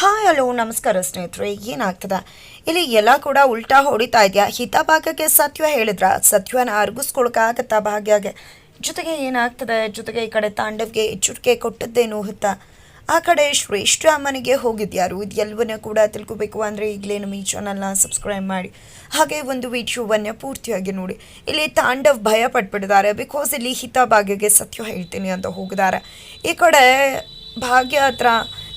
Hi, hello, ನಮಸ್ಕಾರ ಸ್ನೇಹಿತರೆ, ಏನಾಗ್ತದ? ಇಲ್ಲಿ ಎಲ್ಲ ಕೂಡ ಉಲ್ಟಾ ಹೊಡಿತಾ ಇದೆಯಾ? ಹಿತ ಭಾಗಕ್ಕೆ ಸತ್ಯ ಹೇಳಿದ್ರ? ಸತ್ಯನ ಅರ್ಗಿಸ್ಕೊಳಕ್ಕಾಗತ್ತಾ ಭಾಗ್ಯಾಗೆ? ಜೊತೆಗೆ ಏನಾಗ್ತದೆ? ಜೊತೆಗೆ ಈ ಕಡೆ ತಾಂಡವ್ಗೆ ಎಚ್ಚರಿಕೆ ಕೊಟ್ಟದ್ದೇನು ಹುತ್ತ ಆ ಕಡೆ ಶ್ರೇಷ್ಠ ಅಮ್ಮನಿಗೆ ಹೋಗಿದ್ಯಾರು ಇದೆಲ್ಲವನ್ನ ಕೂಡ ತಿಳ್ಕೊಬೇಕು ಅಂದರೆ ಈಗಲೇ ನಮ್ಮ ಈ ಚಾನಲ್ನ ಸಬ್ಸ್ಕ್ರೈಬ್ ಮಾಡಿ. ಹಾಗೆ ಒಂದು ವಿಡಿಯೋವನ್ನು ಪೂರ್ತಿಯಾಗಿ ನೋಡಿ. ಇಲ್ಲಿ ತಾಂಡವ್ ಭಯ ಪಟ್ಬಿಡಿದ್ದಾರೆ ಬಿಕಾಸ್ ಇಲ್ಲಿ ಹಿತ ಭಾಗ್ಯಗೆ ಸತ್ಯ ಹೇಳ್ತೀನಿ ಅಂತ ಹೋಗಿದ್ದಾರೆ. ಈ ಕಡೆ ಭಾಗ್ಯ ಹತ್ರ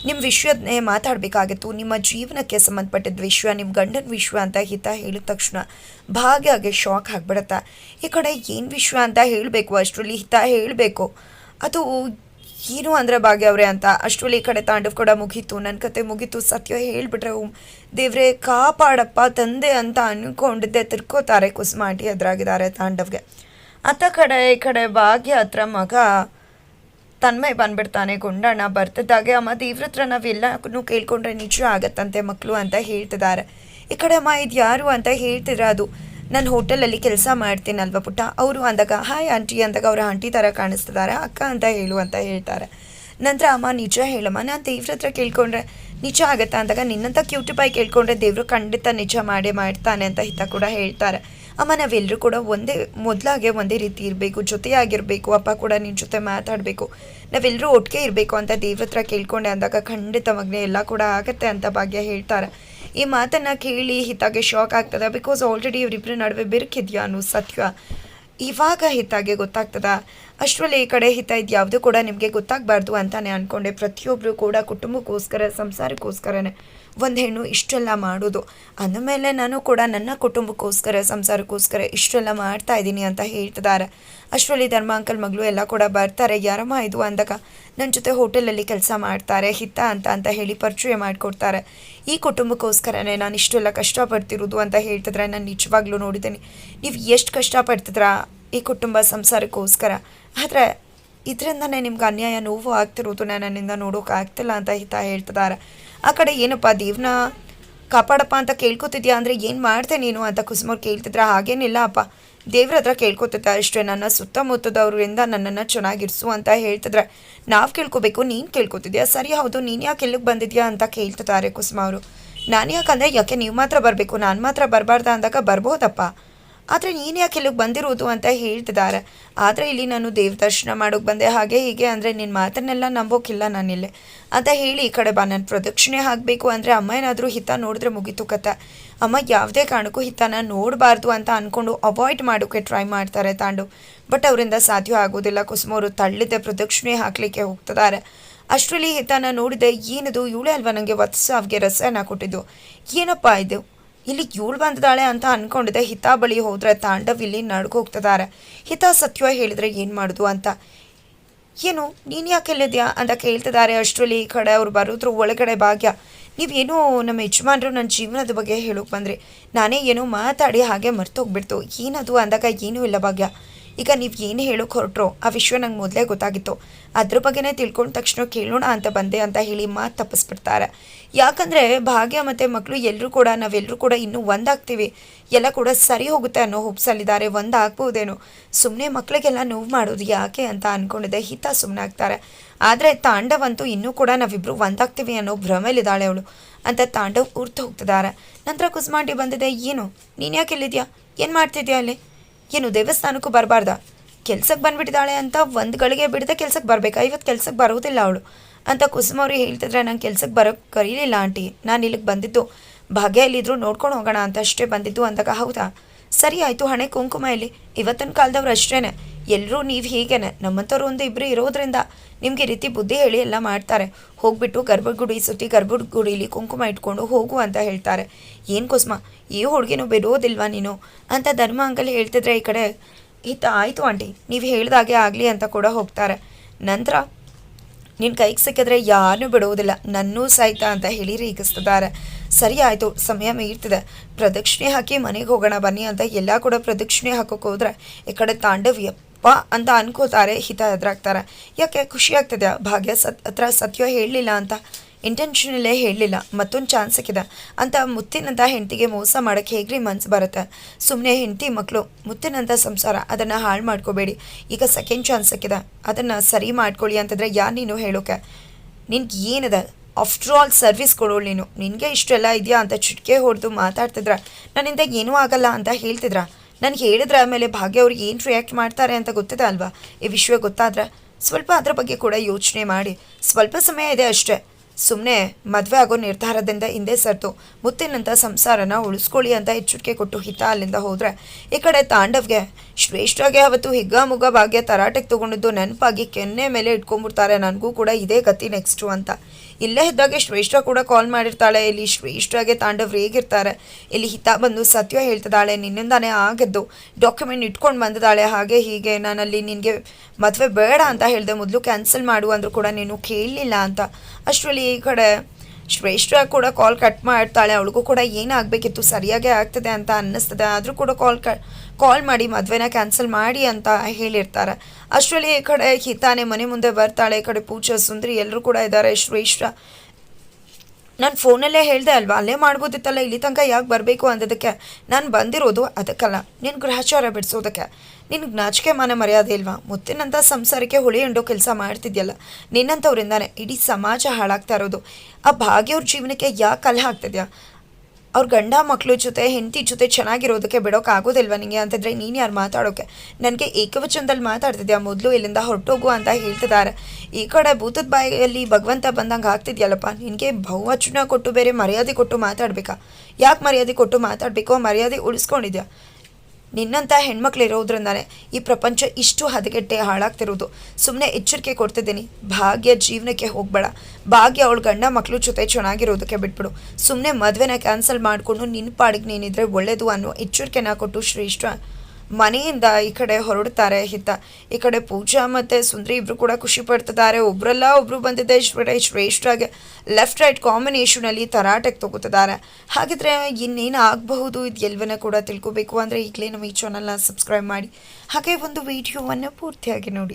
ನಿಮ್ಮ ವಿಷಯದನ್ನೇ ಮಾತಾಡಬೇಕಾಗಿತ್ತು. ನಿಮ್ಮ ಜೀವನಕ್ಕೆ ಸಂಬಂಧಪಟ್ಟಿದ್ದ ವಿಷಯ ನಿಮ್ಮ ಗಂಡನ ವಿಷಯ ಅಂತ ಹಿತ ಹೇಳಿದ ತಕ್ಷಣ ಭಾಗ್ಯಗೆ ಶಾಕ್ ಆಗಿಬಿಡುತ್ತೆ, ಈ ಕಡೆ ಏನು ವಿಷಯ ಅಂತ ಹೇಳಬೇಕು, ಅಷ್ಟರಲ್ಲಿ ಹಿತ ಹೇಳಬೇಕು. ಅದು ಏನು ಅಂದರೆ ಭಾಗ್ಯ ಅವರೇ ಅಂತ. ಅಷ್ಟರಲ್ಲಿ ಈ ಕಡೆ ತಾಂಡವ್ ಕೂಡ ಮುಗೀತು ನನ್ನ ಕತೆ ಮುಗೀತು, ಸತ್ಯ ಹೇಳಿಬಿಟ್ರೆ ದೇವ್ರೆ ಕಾಪಾಡಪ್ಪ ತಂದೆ ಅಂತ ಅನ್ಕೊಂಡಿದ್ದೆ, ತಿರ್ಕೋತಾರೆ ಕುಸುಮಾಟಿ ಎದುರಾಗಿದ್ದಾರೆ ತಾಂಡವ್ಗೆ. ಅತ್ತ ಕಡೆ ಈ ಕಡೆ ಭಾಗ್ಯ ಹತ್ರ ಮಗ ತನ್ಮಯ್ ಬಂದ್ಬಿಡ್ತಾನೆ ಗುಂಡಣ್ಣ. ಬರ್ತಿದ್ದಾಗೆ ಅಮ್ಮ ದೇವ್ರ ಹತ್ರ ಕೇಳ್ಕೊಂಡ್ರೆ ನಿಜ ಆಗತ್ತಂತೆ ಮಕ್ಕಳು ಅಂತ ಹೇಳ್ತಿದ್ದಾರೆ ಈ ಕಡೆ ಅಮ್ಮ ಇದು ಯಾರು ಅಂತ ಹೇಳ್ತಿದ್ರೆ ಅದು. ನಾನು ಹೋಟೆಲಲ್ಲಿ ಕೆಲಸ ಮಾಡ್ತೀನಲ್ವ ಪುಟ್ಟ. ಅವರು ಅಂದಾಗ, ಹಾಯ್ ಆಂಟಿ ಅಂದಾಗ ಅವ್ರ ಆಂಟಿ ಥರ ಕಾಣಿಸ್ತಿದ್ದಾರೆ ಅಕ್ಕ ಅಂತ ಹೇಳು ಅಂತ ಹೇಳ್ತಾರೆ. ನಂತರ ಅಮ್ಮ, ನಿಜ ಹೇಳಮ್ಮ, ನಾನು ದೇವ್ರ ಹತ್ರ ಕೇಳ್ಕೊಂಡ್ರೆ ನಿಜ ಆಗತ್ತಾ? ಅಂದಾಗ ನಿನ್ನಂಥ ಕ್ಯೂಟಿ ಬಾಯ್ ಕೇಳ್ಕೊಂಡ್ರೆ ದೇವರು ಖಂಡಿತ ನಿಜ ಮಾಡೇ ಮಾಡ್ತಾನೆ ಅಂತ ಹಿತ ಕೂಡ ಹೇಳ್ತಾರೆ. ಅಮ್ಮ ನಾವೆಲ್ಲರೂ ಕೂಡ ಒಂದೇ, ಮೊದಲಾಗೆ ಒಂದೇ ರೀತಿ ಇರಬೇಕು, ಜೊತೆಯಾಗಿರಬೇಕು, ಅಪ್ಪ ಕೂಡ ನಿನ್ನ ಜೊತೆ ಮಾತಾಡಬೇಕು. ನಾವೆಲ್ಲರೂ ಒಟ್ಟಿಗೆ ಇರಬೇಕು ಅಂತ ದೇವ್ರ ಹತ್ರ ಕೇಳ್ಕೊಂಡೆ ಅಂದಾಗ ಖಂಡಿತವಾಗ್ಲೇ ಎಲ್ಲ ಕೂಡ ಆಗತ್ತೆ ಅಂತ ಭಾಗ್ಯ ಹೇಳ್ತಾರೆ. ಈ ಮಾತನ್ನು ಕೇಳಿ ಹಿತಾಗೆ ಶಾಕ್ ಆಗ್ತದೆ? ಬಿಕಾಸ್ ಆಲ್ರೆಡಿ ಇವರಿಬ್ಬರ ನಡುವೆ ಬಿರುಕಿದ್ಯಾ ಅನ್ನೋ ಸತ್ಯ ಇವಾಗ ಹಿತಾಗೆ ಗೊತ್ತಾಗ್ತದ? ಅಷ್ಟರಲ್ಲಿ ಈ ಕಡೆ ಹಿತ ಇದು ಯಾವುದು ಕೂಡ ನಿಮಗೆ ಗೊತ್ತಾಗಬಾರ್ದು ಅಂತಾನೆ ಅಂದ್ಕೊಂಡೆ ಪ್ರತಿಯೊಬ್ಬರು ಕೂಡ ಕುಟುಂಬಕ್ಕೋಸ್ಕರ, ಸಂಸಾರಕ್ಕೋಸ್ಕರನೇ ಒಂದು ಹೆಣ್ಣು ಇಷ್ಟೆಲ್ಲ ಮಾಡೋದು. ಅಂದಮೇಲೆ ನಾನು ಕೂಡ ನನ್ನ ಕುಟುಂಬಕ್ಕೋಸ್ಕರ, ಸಂಸಾರಕ್ಕೋಸ್ಕರ ಇಷ್ಟೆಲ್ಲ ಮಾಡ್ತಾ ಇದ್ದೀನಿ ಅಂತ ಹೇಳ್ತಿದ್ದಾರೆ. ಅಷ್ಟರಲ್ಲಿ ಧರ್ಮ, ಅಂಕಲ್, ಮಗಳು ಎಲ್ಲ ಕೂಡ ಬರ್ತಾರೆ. ಯಾರಮ್ಮ ಇದು ಅಂದಾಗ ನನ್ನ ಜೊತೆ ಹೋಟೆಲಲ್ಲಿ ಕೆಲಸ ಮಾಡ್ತಾರೆ, ಹಿತ ಅಂತ ಅಂತ ಹೇಳಿ ಪರಿಚಯ ಮಾಡಿಕೊಡ್ತಾರೆ. ಈ ಕುಟುಂಬಕ್ಕೋಸ್ಕರನೇ ನಾನು ಇಷ್ಟೆಲ್ಲ ಕಷ್ಟಪಡ್ತಿರೋದು ಅಂತ ಹೇಳ್ತಿದ್ರೆ ನಾನು ನಿಜವಾಗ್ಲೂ ನೋಡಿದ್ದೀನಿ. ನೀವು ಎಷ್ಟು ಕಷ್ಟಪಡ್ತಿದ್ರಾ? ಈ ಕುಟುಂಬ ಸಂಸಾರಕ್ಕೋಸ್ಕರ. ಆದರೆ ಇದರಿಂದನೇ ನಿಮ್ಗೆ ಅನ್ಯಾಯ ನೋವು ಆಗ್ತಿರೋದು ನನ್ನಿಂದ ನೋಡೋಕೆ ಆಗ್ತಿಲ್ಲ ಅಂತ ಹಿತ ಹೇಳ್ತಿದ್ದಾರೆ ಆ ಕಡೆ ಏನಪ್ಪ ದೇವ್ನ, ಕಾಪಾಡಪ್ಪ ಅಂತ ಕೇಳ್ಕೊತಿದ್ಯಾ? ಅಂದರೆ ಏನು ಮಾಡ್ತೆ ನೀನು ಅಂತ ಕುಸುಮವ್ರು ಕೇಳ್ತಿದ್ರೆ ಹಾಗೇನಿಲ್ಲ ಅಪ್ಪ. ದೇವ್ರ ಹತ್ರ ಕೇಳ್ಕೊತಿದ್ದೆ ಅಷ್ಟೇ, ನನ್ನ ಸುತ್ತಮುತ್ತದವರಿಂದ ನನ್ನನ್ನು ಚೆನ್ನಾಗಿರಿಸು ಅಂತ ಹೇಳ್ತಿದ್ರೆ. ನಾವು ಕೇಳ್ಕೊಬೇಕು, ನೀನು ಕೇಳ್ಕೊತಿದ್ಯಾ? ಸರಿ ಹೌದು, ನೀನು ಯಾಕೆ ಎಲ್ಲಿಗೆ ಬಂದಿದ್ಯಾ ಅಂತ ಕೇಳ್ತಿದ್ದಾರೆ ಕುಸುಮ ಅವರು ನಾನು ಯಾಕಂದರೆ, ಯಾಕೆ ನೀವು ಮಾತ್ರ ಬರಬೇಕು, ನಾನು ಮಾತ್ರ ಬರಬಾರ್ದ ಅಂದಾಗ ಬರ್ಬೋದಪ್ಪ. ಆದರೆ ನೀನು ಯಾಕೆ ಇಲ್ಲಿಗೆ ಬಂದಿರೋದು ಅಂತ ಹೇಳ್ತಿದ್ದಾರೆ. ಆದರೆ ಇಲ್ಲಿ ನಾನು ದೇವ ದರ್ಶನ ಮಾಡೋಕೆ ಬಂದೆ. ಹಾಗೆ ಹೀಗೆ ಅಂದರೆ ನಿನ್ನ ಮಾತನ್ನೆಲ್ಲ ನಂಬೋಕಿಲ್ಲ ನಾನಿಲ್ಲಿ ಅಂತ ಹೇಳಿ ಈ ಕಡೆ ಬಾ. ನಾನು ಪ್ರದಕ್ಷಿಣೆ ಹಾಕಬೇಕು ಅಂದರೆ ಅಮ್ಮ ಏನಾದರೂ ಹಿತ ನೋಡಿದ್ರೆ ಮುಗೀತು ಕತೆ. ಅಮ್ಮ ಯಾವುದೇ ಕಾರಣಕ್ಕೂ ಹಿತನ ನೋಡಬಾರ್ದು ಅಂತ ಅಂದ್ಕೊಂಡು ಅವಾಯ್ಡ್ ಮಾಡೋಕ್ಕೆ ಟ್ರೈ ಮಾಡ್ತಾರೆ ತಾಂಡು. ಬಟ್ ಅವರಿಂದ ಸಾಧ್ಯ ಆಗೋದಿಲ್ಲ. ಕುಸುಮವರು ತಳ್ಳಿದೆ ಪ್ರದಕ್ಷಿಣೆ ಹಾಕಲಿಕ್ಕೆ ಹೋಗ್ತಿದ್ದಾರೆ. ಅಷ್ಟರಲ್ಲಿ ಹಿತನ ನೋಡಿದೆ. ಏನಿದು? ಇವಳೇ ಅಲ್ವಾ ನನಗೆ ಒತ್ತು ಸಾವಿಗೆ ರಸನ ಕೊಟ್ಟಿದ್ದು? ಏನಪ್ಪ ಇದು? ಇಲ್ಲಿ ಇವಳು ಬಂದಿದ್ದಾಳೆ ಅಂತ ಅನ್ಕೊಂಡಿದ್ದೆ. ಹಿತ ಬಳಿ ಹೋದ್ರೆ ತಾಂಡವ್ ಇಲ್ಲಿ ನಡ್ಕೋಗ್ತಿದ್ದಾರೆ ಹಿತ ಸತ್ಯ ಹೇಳಿದ್ರೆ ಏನು ಮಾಡೋದು ಅಂತ. ಏನು, ನೀನು ಯಾಕೆ ಎಲ್ಲಿದ್ಯಾ ಅಂತ ಕೇಳ್ತಿದ್ದಾರೆ ಅಷ್ಟರಲ್ಲಿ ಈ ಕಡೆ ಅವ್ರು ಬರೋದ್ರ, ಒಳಗಡೆ ಭಾಗ್ಯ. ನೀವೇನೋ ನಮ್ಮ ಯಜಮಾನ್ರು ನನ್ನ ಜೀವನದ ಬಗ್ಗೆ ಹೇಳೋಕೆ ಬಂದ್ರಿ. ನಾನೇ ಏನೋ ಮಾತಾಡಿ ಹಾಗೆ ಮರ್ತೋಗ್ಬಿಡ್ತು. ಏನದು ಅಂದಾಗ ಏನೂ ಇಲ್ಲ ಭಾಗ್ಯ. ಈಗ ನೀವು ಏನು ಹೇಳೋಕೆ ಹೊರಟ್ರೋ ಆ ವಿಷಯ ನಂಗೆ ಮೊದಲೇ ಗೊತ್ತಾಗಿತ್ತು. ಅದ್ರ ಬಗ್ಗೆನೇ ತಿಳ್ಕೊಂಡ ತಕ್ಷಣ ಕೇಳೋಣ ಅಂತ ಬಂದೆ ಅಂತ ಹೇಳಿ ಮಾತು ತಪ್ಪಿಸ್ಬಿಡ್ತಾರೆ. ಯಾಕಂದರೆ ಭಾಗ್ಯ ಮತ್ತು ಮಕ್ಕಳು ಎಲ್ಲರೂ ಕೂಡ ನಾವೆಲ್ಲರೂ ಕೂಡ ಇನ್ನೂ ಒಂದಾಗ್ತೀವಿ. ಎಲ್ಲ ಕೂಡ ಸರಿ ಹೋಗುತ್ತೆ ಅನ್ನೋ ಹುಬ್ಸಲ್ಲಿದ್ದಾರೆ. ಒಂದಾಗ್ಬೋದೇನೋ. ಸುಮ್ಮನೆ ಮಕ್ಕಳಿಗೆಲ್ಲ ನೋವು ಮಾಡೋದು ಯಾಕೆ ಅಂತ ಅಂದ್ಕೊಂಡಿದ್ದೆ ಹಿತ ಸುಮ್ಮನೆ ಆಗ್ತಾರೆ. ಆದರೆ ತಾಂಡವಂತೂ ಇನ್ನೂ ಕೂಡ ನಾವಿಬ್ಬರು ಒಂದಾಗ್ತೀವಿ ಅನ್ನೋ ಭ್ರಮೆಲಿದ್ದಾಳೆ ಅವಳು ಅಂತ ತಾಂಡವ್ ಉರ್ತು ಹೋಗ್ತಿದ್ದಾರೆ. ನಂತರ ಕುಸ್ಮಾಂಡಿ ಬಂದಿದೆ, ಏನು? ನೀನು ಯಾಕೆ ಇಲ್ಲಿದ್ಯಾ ಏನು ಮಾಡ್ತಿದ್ಯಾ ಅಲ್ಲಿ? ಏನು ದೇವಸ್ಥಾನಕ್ಕೂ ಬರಬಾರ್ದ. ಕೆಲ್ಸಕ್ಕೆ ಬಂದ್ಬಿಟ್ಟಿದ್ದಾಳೆ ಅಂತ ಒಂದು ಗಳಿಗೆ ಬಿಡದೆ ಕೆಲ್ಸಕ್ಕೆ ಬರಬೇಕಾ? ಇವತ್ತು ಕೆಲ್ಸಕ್ಕೆ ಬರೋದಿಲ್ಲ ಅವಳು. ಅಂತ ಕುಸುಮ ಅವ್ರಿಗೆ ಹೇಳ್ತಿದ್ರೆ ನಂಗೆ ಕೆಲ್ಸಕ್ಕೆ ಬರೋಕ್ಕೆ ಕರೀಲಿಲ್ಲ ಆಂಟಿ. ನಾನು ಇಲ್ಲಿಗೆ ಬಂದಿದ್ದು. ಭಾಗ್ಯ ಇಲ್ಲಿದ್ರು ನೋಡ್ಕೊಂಡು ಹೋಗೋಣ ಅಂತ ಅಷ್ಟೇ ಬಂದಿದ್ದು ಅಂದಾಗ ಹೌದಾ? ಸರಿ ಆಯಿತು ಹಣೆ ಕುಂಕುಮ ಇಲ್ಲಿ. ಇವತ್ತಿನ ಕಾಲದವ್ರು ಅಷ್ಟೇ ಎಲ್ಲರೂ ನೀವು ಹೀಗೇನೆ. ನಮ್ಮಂಥವ್ರು ಒಂದು ಇಬ್ಬರು ಇರೋದ್ರಿಂದ ನಿಮಗೆ ರೀತಿ ಬುದ್ಧಿ ಹೇಳಿ ಎಲ್ಲ ಮಾಡ್ತಾರೆ. ಹೋಗ್ಬಿಟ್ಟು ಗರ್ಭಗುಡಿ ಸುತ್ತಿ ಗರ್ಭಗುಡಿಲಿ ಕುಂಕುಮ ಇಟ್ಕೊಂಡು ಹೋಗು ಅಂತ ಹೇಳ್ತಾರೆ. ಏನು ಕುಸ್ಮ, ಈ ಹುಡುಗಿನೂ ಬಿಡೋದಿಲ್ವಾ ನೀನು? ಅಂತ ಧರ್ಮ ಅಂಕಲ್ ಹೇಳ್ತಿದ್ರೆ ಈ ಕಡೆ ಹಿತ ಆಯಿತು ಆಂಟಿ, ನೀವು ಹೇಳ್ದಾಗೆ ಆಗಲಿ ಅಂತ ಕೂಡ ಹೋಗ್ತಾರೆ. ನಂತರ ನಿನ್ನ ಕೈಗೆ ಸಿಕ್ಕಿದ್ರೆ ಯಾರನ್ನೂ ಬಿಡುವುದಿಲ್ಲ ನನ್ನೂ ಸಹಿತ ಅಂತ ಹೇಳಿ ರೇಗಿಸ್ತಿದ್ದಾರೆ. ಸರಿ ಆಯಿತು, ಸಮಯ ಮೀರ್ತಿದೆ. ಪ್ರದಕ್ಷಿಣೆ ಹಾಕಿ ಮನೆಗೆ ಹೋಗೋಣ ಬನ್ನಿ ಅಂತ ಎಲ್ಲ ಕೂಡ ಪ್ರದಕ್ಷಿಣೆ ಹಾಕೋಕೆ ಹೋದ್ರೆ ಈ ಕಡೆ ತಾಂಡವ್ಯಪ್ಪ ಅಂತ ಅನ್ಕೋತಾರೆ, ಹಿತ ಎದುರಾಗ್ತಾರೆ. ಯಾಕೆ? ಖುಷಿ ಆಗ್ತದೆ ಭಾಗ್ಯ ಸತ್ ಹತ್ರ ಸತ್ಯ ಹೇಳಲಿಲ್ಲ ಅಂತ. ಇಂಟೆನ್ಷನಲ್ಲೇ ಹೇಳಲಿಲ್ಲ. ಮತ್ತೊಂದು ಚಾನ್ಸ್ ಸಿಕ್ಕಿದೆ. ಅಂತ ಮುತ್ತಿನಂಥ ಹೆಂಡತಿಗೆ ಮೋಸ ಮಾಡೋಕ್ಕೆ ಹೇಗ್ರಿ ಮನ್ಸು ಬರುತ್ತೆ? ಸುಮ್ಮನೆ ಹೆಂಡತಿ ಮಕ್ಕಳು ಮುತ್ತಿನಂಥ ಸಂಸಾರ, ಅದನ್ನು ಹಾಳು ಮಾಡ್ಕೋಬೇಡಿ. ಈಗ ಸೆಕೆಂಡ್ ಚಾನ್ಸ್ ಸಿಕ್ಕಿದೆ. ಅದನ್ನು ಸರಿ ಮಾಡ್ಕೊಳ್ಳಿ ಅಂತಂದರೆ ಯಾರು ನೀನು ಹೇಳೋಕೆ? ನಿನ್ಗೆ ಏನಿದೆ? ಆಫ್ಟರ್ ಆಲ್ ಸರ್ವಿಸ್ ಕೊಡೋಳು ನೀನು. ನಿನಗೆ ಇಷ್ಟೆಲ್ಲ ಇದೆಯಾ ಅಂತ ಚುಟ್ಕೆ ಹೊಡೆದು ಮಾತಾಡ್ತಿದ್ರ. ನನ್ನಿಂದ ಏನೂ ಆಗಲ್ಲ ಅಂತ ಹೇಳ್ತಿದ್ರ. ನನಗೆ ಹೇಳಿದ್ರೆ ಆಮೇಲೆ ಭಾಗ್ಯ ಅವ್ರಿಗೆ ಏನು ರಿಯಾಕ್ಟ್ ಮಾಡ್ತಾರೆ ಅಂತ ಗೊತ್ತಿದೆ ಅಲ್ವಾ? ಈ ವಿಷಯ ಗೊತ್ತಾದ್ರೆ ಸ್ವಲ್ಪ ಅದ್ರ ಬಗ್ಗೆ ಕೂಡ ಯೋಚನೆ ಮಾಡಿ. ಸ್ವಲ್ಪ ಸಮಯ ಇದೆ ಅಷ್ಟೇ. ಸುಮ್ಮನೆ ಮದುವೆ ಆಗೋ ನಿರ್ಧಾರದಿಂದ ಹಿಂದೆ ಸರ್ತು ಮುತ್ತಿನಂಥ ಸಂಸಾರನ ಉಳಿಸ್ಕೊಳ್ಳಿ ಅಂತ ಎಚ್ಚರಿಕೆ ಕೊಟ್ಟು ಹಿತ ಅಲ್ಲಿಂದ ಹೋದರೆ, ಈ ಕಡೆ ತಾಂಡವ್ಗೆ ಶ್ರೇಷ್ಠಗೆ ಅವತ್ತು ಹಿಗ್ಗ ಮುಗ್ಗ ಭಾಗ್ಯ ತರಾಟೆಗೆ ತೊಗೊಂಡಿದ್ದು ನೆನಪಾಗಿ ಕೆನ್ನೆ ಮೇಲೆ ಇಟ್ಕೊಂಡ್ಬಿಡ್ತಾರೆ. ನನಗೂ ಕೂಡ ಇದೇ ಗತಿ ನೆಕ್ಸ್ಟು ಅಂತ. ಇಲ್ಲೇ ಇದ್ದಾಗೆ ಶ್ರೇಷ್ಠ ಕೂಡ ಕಾಲ್ ಮಾಡಿರ್ತಾಳೆ. ಇಲ್ಲಿ ಶ್ರೇಷ್ಠಗೆ ತಾಂಡವ್ ಹೇಗಿರ್ತಾರೆ? ಇಲ್ಲಿ ಹಿತ ಬಂದು ಸತ್ಯ ಹೇಳ್ತಿದ್ದಾಳೆ. ನಿನ್ನಿಂದಾನೇ ಆಗಿದ್ದು ಡಾಕ್ಯುಮೆಂಟ್ ಇಟ್ಕೊಂಡು ಬಂದಿದ್ದಾಳೆ. ಹಾಗೆ ಹೀಗೆ ನಾನಲ್ಲಿ ನಿನಗೆ ಮದುವೆ ಬೇಡ ಅಂತ ಹೇಳಿದೆ. ಮೊದಲು ಕ್ಯಾನ್ಸಲ್ ಮಾಡು ಅಂದರೂ ಕೂಡ ನೀನು ಕೇಳಲಿಲ್ಲ ಅಂತ. ಅಷ್ಟರಲ್ಲಿ ಈ ಕಡೆ ಶ್ರೇಷ್ಠ ಕೂಡ ಕಾಲ್ ಕಟ್ ಮಾಡ್ತಾಳೆ. ಅವಳಿಗೂ ಕೂಡ ಏನಾಗಬೇಕಿತ್ತು? ಸರಿಯಾಗೇ ಆಗ್ತದೆ ಅಂತ ಅನ್ನಿಸ್ತದೆ. ಆದರೂ ಕೂಡ ಕಾಲ್ ಕ ಕಾಲ್ ಮಾಡಿ ಮದುವೆನ ಕ್ಯಾನ್ಸಲ್ ಮಾಡಿ ಅಂತ ಹೇಳಿರ್ತಾರೆ. ಅಷ್ಟರಲ್ಲಿ ಈ ಕಡೆ ಹಿತಾನೆ ಮನೆ ಮುಂದೆ ಬರ್ತಾಳೆ. ಈ ಕಡೆ ಪೂಜಾ, ಸುಂದರಿ ಎಲ್ಲರೂ ಕೂಡ ಇದ್ದಾರೆ. ಶ್ರೇಷ್ಠ, ನಾನು ಫೋನಲ್ಲೇ ಹೇಳಿದೆ ಅಲ್ವಾ? ಅಲ್ಲೇ ಮಾಡ್ಬೋದಿತ್ತಲ್ಲ? ಇಲ್ಲಿ ತನಕ ಯಾಕೆ ಬರಬೇಕು ಅಂದದಕ್ಕೆ? ನಾನು ಬಂದಿರೋದು ಅದಕ್ಕಲ್ಲ. ನಿನ್ನ ಗ್ರಹಚಾರ ಬಿಡಿಸೋದಕ್ಕೆ. ನಿನಗೆ ನಾಚಿಕೆ ಮಾನ ಮರ್ಯಾದೆ ಇಲ್ವಾ? ಮುತ್ತಿನಂಥ ಸಂಸಾರಕ್ಕೆ ಹುಳಿ ಹಿಂಡೋ ಕೆಲಸ ಮಾಡ್ತಿದ್ಯಲ್ಲ, ನಿನ್ನಂಥವ್ರಿಂದಾನೆ ಇಡೀ ಸಮಾಜ ಹಾಳಾಗ್ತಾ ಇರೋದು. ಆ ಭಾಗ್ಯವ್ರ ಜೀವನಕ್ಕೆ ಯಾಕೆ ಕಲೆ ಹಾಕ್ತಿದ್ಯಾ? ಅವ್ರ ಗಂಡ ಮಕ್ಕಳು ಜೊತೆ, ಹೆಂಡತಿ ಜೊತೆ ಚೆನ್ನಾಗಿರೋದಕ್ಕೆ ಬಿಡೋಕೆ ಆಗೋದಿಲ್ವಾ ನಿಂಗೆ? ಅಂತಂದರೆ ನೀನು ಯಾರು ಮಾತಾಡೋಕೆ? ನನಗೆ ಏಕವಚನದಲ್ಲಿ ಮಾತಾಡ್ತಿದ್ಯಾ? ಮೊದಲು ಇಲ್ಲಿಂದ ಹೊರಟೋಗು ಅಂತ ಹೇಳ್ತಿದ್ದಾರೆ ಈ ಕಡೆ ಭೂತದ ಬಾಯಲ್ಲಿ ಭಗವಂತ ಬಂದಂಗೆ ಆಗ್ತಿದ್ಯಲ್ಲಪ್ಪ? ನಿನಗೆ ಬಹುವಚನ ಕೊಟ್ಟು ಬೇರೆ ಮರ್ಯಾದೆ ಕೊಟ್ಟು ಮಾತಾಡಬೇಕಾ? ಯಾಕೆ ಮರ್ಯಾದೆ ಕೊಟ್ಟು ಮಾತಾಡಬೇಕೋ? ಮರ್ಯಾದೆ ಉಳಿಸ್ಕೊಂಡಿದ್ಯಾ? ನಿನ್ನಂಥ ಹೆಣ್ಮಕ್ಳು ಇರೋದ್ರಿಂದಾನೆ ಈ ಪ್ರಪಂಚ ಇಷ್ಟು ಹದಗೆಟ್ಟೆ ಹಾಳಾಗ್ತಿರೋದು. ಸುಮ್ಮನೆ ಎಚ್ಚರಿಕೆ ಕೊಡ್ತಿದ್ದೀನಿ. ಭಾಗ್ಯ ಜೀವನಕ್ಕೆ ಹೋಗ್ಬೇಡ. ಭಾಗ್ಯ ಅವಳ ಗಂಡ ಮಕ್ಕಳು ಜೊತೆ ಚೆನ್ನಾಗಿರೋದಕ್ಕೆ ಬಿಟ್ಬಿಡು. ಸುಮ್ಮನೆ ಮದುವೆನ ಕ್ಯಾನ್ಸಲ್ ಮಾಡಿಕೊಂಡು ನಿನ್ನ ಪಾಡಿಗೆ ನೀನಿದ್ರೆ ಒಳ್ಳೇದು ಅನ್ನೋ ಎಚ್ಚರಿಕೆನ ಕೊಟ್ಟು ಶ್ರೇಷ್ಠ ಮನೆಯಿಂದ ಈ ಕಡೆ ಹೊರಡ್ತಾರೆ ಹಿತ. ಈ ಕಡೆ ಪೂಜಾ ಮತ್ತೆ ಸುಂದರಿ ಇಬ್ಬರು ಕೂಡ ಖುಷಿ ಪಡ್ತಿದ್ದಾರೆ. ಒಬ್ರಲ್ಲ ಒಬ್ರು ಬಂದಿದ್ದೆ ಶ್ರೇ ಶ್ರೇಷ್ಠಗೆ ಲೆಫ್ಟ್ ರೈಟ್ ಕಾಂಬಿನೇಷನಲ್ಲಿ ತರಾಟೆಗೆ ತಗೋತಿದ್ದಾರೆ. ಹಾಗಿದ್ರೆ ಇನ್ನೇನು ಆಗಬಹುದು ಇದು ಎಲ್ಲವನ್ನ ಕೂಡ ತಿಳ್ಕೊಬೇಕು. ಅಂದರೆ ಈಗಲೇ ನಮ್ಮ ಈ ಚಾನಲ್ನ ಸಬ್ಸ್ಕ್ರೈಬ್ ಮಾಡಿ. ಹಾಗೆ ಒಂದು ವಿಡಿಯೋವನ್ನು ಪೂರ್ತಿಯಾಗಿ ನೋಡಿ.